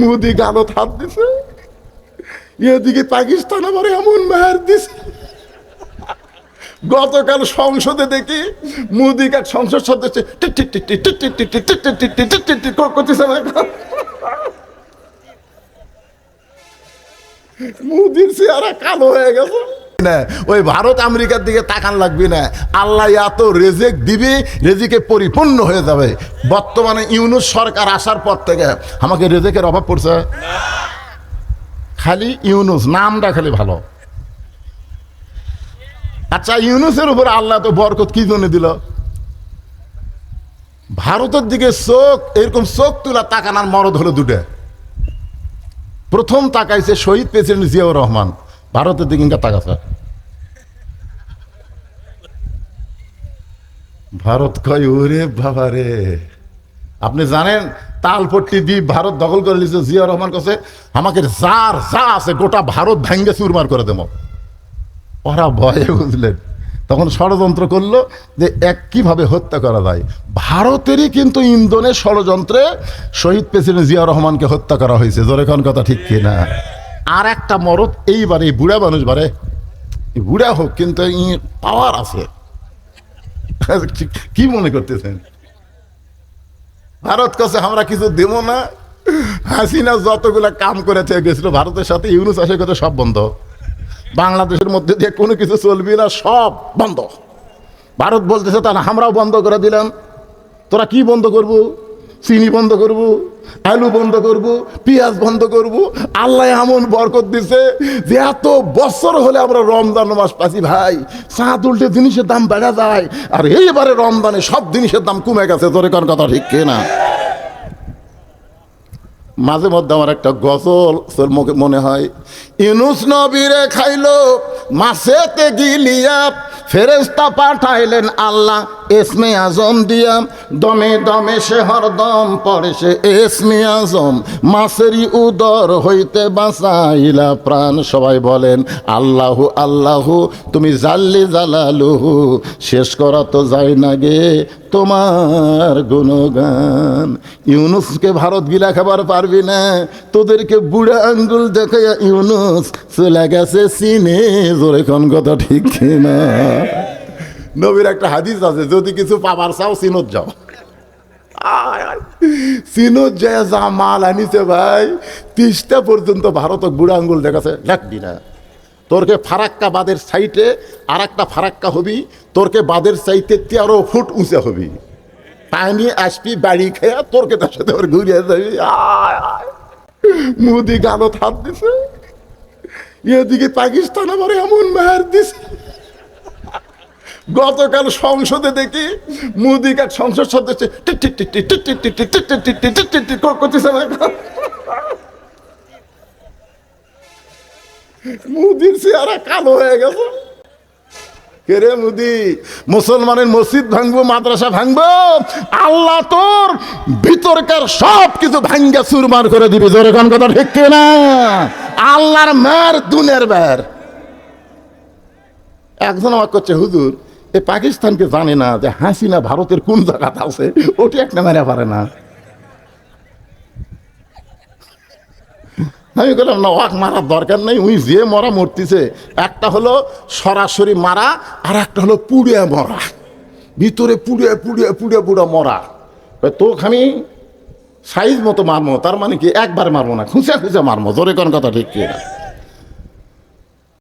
মোদি গালত হাত দিছে এদিকে পাকিস্তান আবার এমন মায়ের দিছে গতকাল সংসদে দেখি মোদি কাজ সংসদ সদস্য মোদির চেহারা কালো হয়ে গেছে না, ওই ভারত আমেরিকার দিকে তাকান লাগবে না। আল্লাহ এত রেজেক দিবে, রেজিকে পরিপূর্ণ হয়ে যাবে। বর্তমানে ইউনুস সরকার আসার পর থেকে আমাকে রেজেকের অভাব পড়ছে। খালি ইউনুস, নামটা খালি ভালো। আচ্ছা ইউনুসের উপর আল্লাহ তো বরকত কি জন্য দিল? ভারতের দিকে চোখ, এরকম চোখ তুলা তাকানার মরদ হলো দুটো। প্রথম তাকাইছে শহীদ প্রেসিডেন্ট জিয়াউর রহমান, ভারতের দিকে তাকাছে ভারত কয়, ওরে বাবা রে। আপনি জানেন, তালপট্টি দ্বীপ ভারত দখল করে নিয়েছে জিয়া রহমান কাছে। আমাকে যার যা আছে গোটা ভারত ভেঙ্গে চুরমার করে দেব। ওরা ভয়ে বুঝলেন। তখন ষড়যন্ত্র করল যে এক কীভাবে হত্যা করা যায়। ভারতেরই কিন্তু ইন্ধনের ষড়যন্ত্রে শহীদ প্রেসিডেন্ট জিয়া রহমানকে হত্যা করা হয়েছে। জোরে কোন কথা, ঠিক কিনা আর একটা মরদ এইবারে এই বুড়া মানুষ বারে। বুড়া হোক, কিন্তু পাওয়ার আছে। কি মনে করতেছেন? ভারত কাছে আমরা কিছু দেবো না। হাসিনা যতগুলো কাম করেছে, গেছিল ভারতের সাথে, ইউনুস আসে কথা সব বন্ধ। বাংলাদেশের মধ্যে দিয়ে কোনো কিছু চলবি না, সব বন্ধ। ভারত বলতেছে, তাহলে আমরাও বন্ধ করে দিলাম। তোরা কি বন্ধ করব? চিনি বন্ধ করব, আলু বন্ধ করব, পেঁয়াজ বন্ধ করব। আল্লাহ এমন বরকত দিছে যে এত বছর হলে আমরা রমজান মাস পাচ্ছি ভাই। চাঁদ উল্টে জিনিসের দাম বেড়া যায়, আর এইবারে রমজানে সব জিনিসের দাম কমে গেছে তোর কোন কথা ঠিক কিনা? মাঝে মধ্যে আমার একটা গজল মুখে মনে হয়। ইনুস নবীরে খাইলো মাসেতে গিলিয়া ফেরেস্তা পাঠাইলেন আল্লাহ এসমে আজম দিয়া। দমে দমে সে হরদম পড়ে, সে এসমে আজম। মাসেরই উদর হইতে বাঁচাইলা প্রাণ, সবাই বলেন, আল্লাহ আল্লাহ, তুমি জাল্লি জালালুহু, শেষ করা তো যায় না গে। তোমার গুণগান। ইউনুসকে ভারত গিলা খাবার পারবি না। তোদেরকে বুড়া আঙ্গুল দেখে ইউনুস চলে গেছে সিনে জোরে কোন কথা ঠিক না নবীর একটা হাদিস আছে, যদি কিছু পাবার চাও সিনত যাও। সিনত যায় যা মাল আনিছে ভাই তিরিশটা পর্যন্ত ভারত বুড়া আঙ্গুল দেখাছে। লাগবি না তোরকে ফারাক্কা বাদের সাইটে আর একটা ফারাক্কা হবি তোরকে বাদের সাইটে তেরো ফুট উঁচা হবি পানি আসবি বাড়ি খেয়া তোরকে তার সাথে ওর ঘুরিয়ে যাবি। মোদি গালত হাত দিছে এদিকে পাকিস্তান আবার এমন মার দিছে গতকাল সংসদে দেখি মোদি কার সংসদ সদস্য টিট টিট মুদির চেহারা কালো হয়ে গেছে। কেরে মুদি? মুসলমানের মসজিদ ভাঙবো, মাদ্রাসা ভাঙবো? আল্লাহ তোর ভিতরকার সব কিছু ভাঙ্গা চুরমার করে দিবি। জোরে কোন কথা ঠিক না আল্লাহর মার দুনের বার। একজন আমার করছে হুজুর, এ পাকিস্তানকে জানে না যে হাসিনা ভারতের কোন জায়গাতে আছে? ওটি একটা মেরে পারে না। আমি বললাম, না, ওয়াক মারার দরকার নেই উনি যে মরা মরতেছে। একটা হলো সরাসরি মারা, আর একটা হলো পুড়ে মরা। ভিতরে পুড়ে পুড়ে পুড়ে পুড়ে মরা। তোকে আমি সাইজ মতো মারমো, তার মানে কি একবার মারবো না, খুঁজে খুঁজে মারমো, জোরে কোন কথা ঠিক কি না